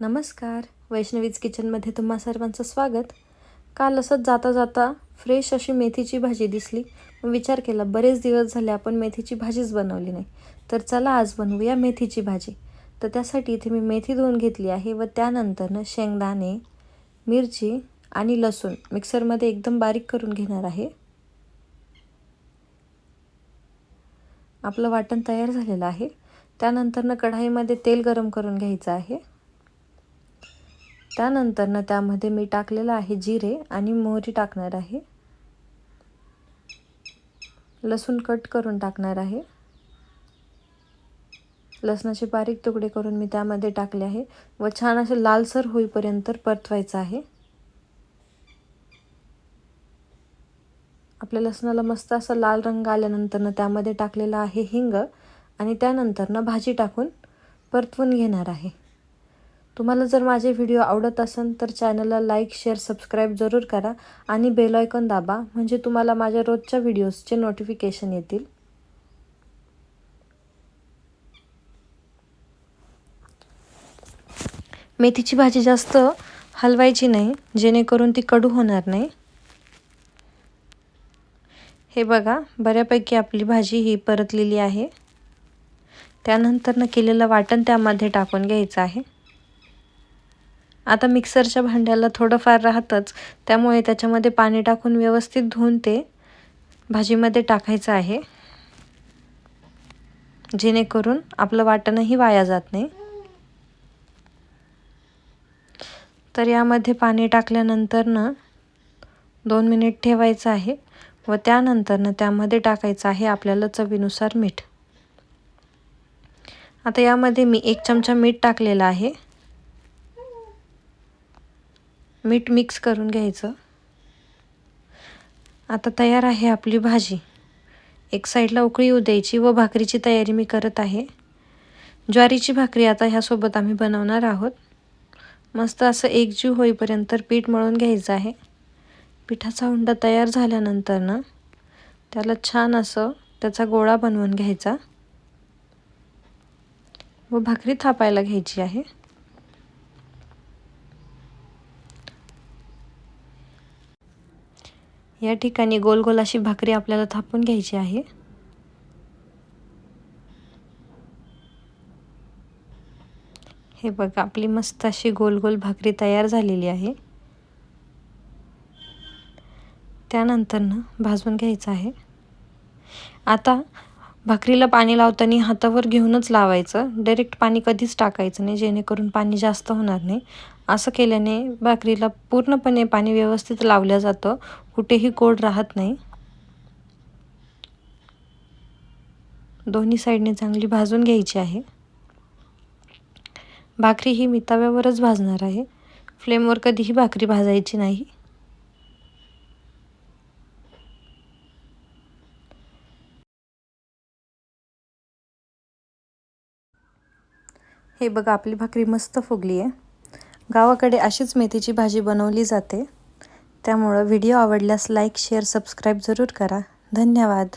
नमस्कार. वैष्णवीज किचनमध्ये तुम्हा सर्वांचं स्वागत. काल असंच जाता जाता फ्रेश अशी मेथीची भाजी दिसली. विचार केला बरेच दिवस झाले आपण मेथीची भाजीच बनवली नाही. तर चला आज बनवूया मेथीची भाजी. तर त्यासाठी इथे मी मेथी धुवून घेतली आहे व त्यानंतरनं शेंगदाणे मिरची आणि लसूण मिक्सरमध्ये एकदम बारीक करून घेणार आहे. आपलं वाटण तयार झालेलं आहे. त्यानंतरनं कढाईमध्ये तेल गरम करून घ्यायचं आहे. त्यानंतरनं त्यामध्ये मी टाकलेलं आहे जिरे आणि मोहरी टाकणार आहे. लसूण कट करून टाकणार आहे. लसणाचे बारीक तुकडे करून मी त्यामध्ये टाकले आहे व छान असे लालसर होईपर्यंत परतवायचं आहे. आपल्या लसणाला मस्त असा लाल रंग आल्यानंतरनं त्यामध्ये टाकलेलं आहे हिंग आणि त्यानंतरनं भाजी टाकून परतवून घेणार आहे. तुम्हाला जर माझे व्हिडिओ आवडत असेल तर चॅनलला लाईक शेअर सबस्क्राईब जरूर करा आणि बेलॉयकॉन दाबा म्हणजे तुम्हाला माझ्या रोजच्या व्हिडिओजचे नोटिफिकेशन येतील. मेथीची भाजी जास्त हलवायची नाही जेणेकरून ती कडू होणार नाही. हे बघा बऱ्यापैकी आपली भाजी ही परतलेली आहे. त्यानंतरनं केलेलं वाटण त्यामध्ये टाकून घ्यायचं आहे. आता मिक्सरच्या भांड्याला थोडंफार राहतंच त्यामुळे त्याच्यामध्ये पाणी टाकून व्यवस्थित धुवून ते भाजीमध्ये टाकायचं आहे. जेणेकरून आपलं वाटणही वाया जात नाही. तर यामध्ये पाणी टाकल्यानंतरनं दोन मिनिट ठेवायचं आहे व त्यानंतरनं त्यामध्ये टाकायचं आहे आपल्याला चवीनुसार मीठ. आता यामध्ये मी एक चमचा मीठ टाकलेला आहे. मीठ मिक्स करून घ्यायचं. आता तयार आहे आपली भाजी. एक साईडला उकळी येऊ द्यायची व भाकरीची तयारी मी करत आहे. ज्वारीची भाकरी आता ह्यासोबत आम्ही बनवणार आहोत. मस्त असं एकजीव होईपर्यंत पीठ मळून घ्यायचं आहे. पिठाचा हुंडा तयार झाल्यानंतर ना त्याला छान असं त्याचा गोळा बनवून घ्यायचा. व भाकरी थापायला घ्यायची आहे. या ठिकाणी गोल गोल अशी भाकरी आपल्याला थापून घ्यायची आहे. हे बघा आपली मस्त अशी गोल गोल भाकरी तयार झालेली आहे. त्यानंतरनं भाजून घ्यायचं आहे. आता भाकरीला पाणी लावताना हातावर घेऊनच लावायचं. डायरेक्ट पाणी कधीच टाकायचं नाही जेणेकरून पाणी जास्त होणार नाही. असं केल्याने भाकरीला पूर्णपणे पाणी व्यवस्थित लावलं जातं. कुठेही कोड राहत नाही. दोन्ही साईडने चांगली भाजून घ्यायची आहे. भाकरी ही मी तव्यावरच भाजणार आहे. फ्लेमवर कधीही भाकरी भाजायची नाही. हे बघा आपली भाकरी मस्त फुगली आहे गावाकडे अशीच मेथीची भाजी बनवली जाते. त्यामुळं व्हिडिओ आवडल्यास लाईक शेअर सबस्क्राईब जरूर करा. धन्यवाद.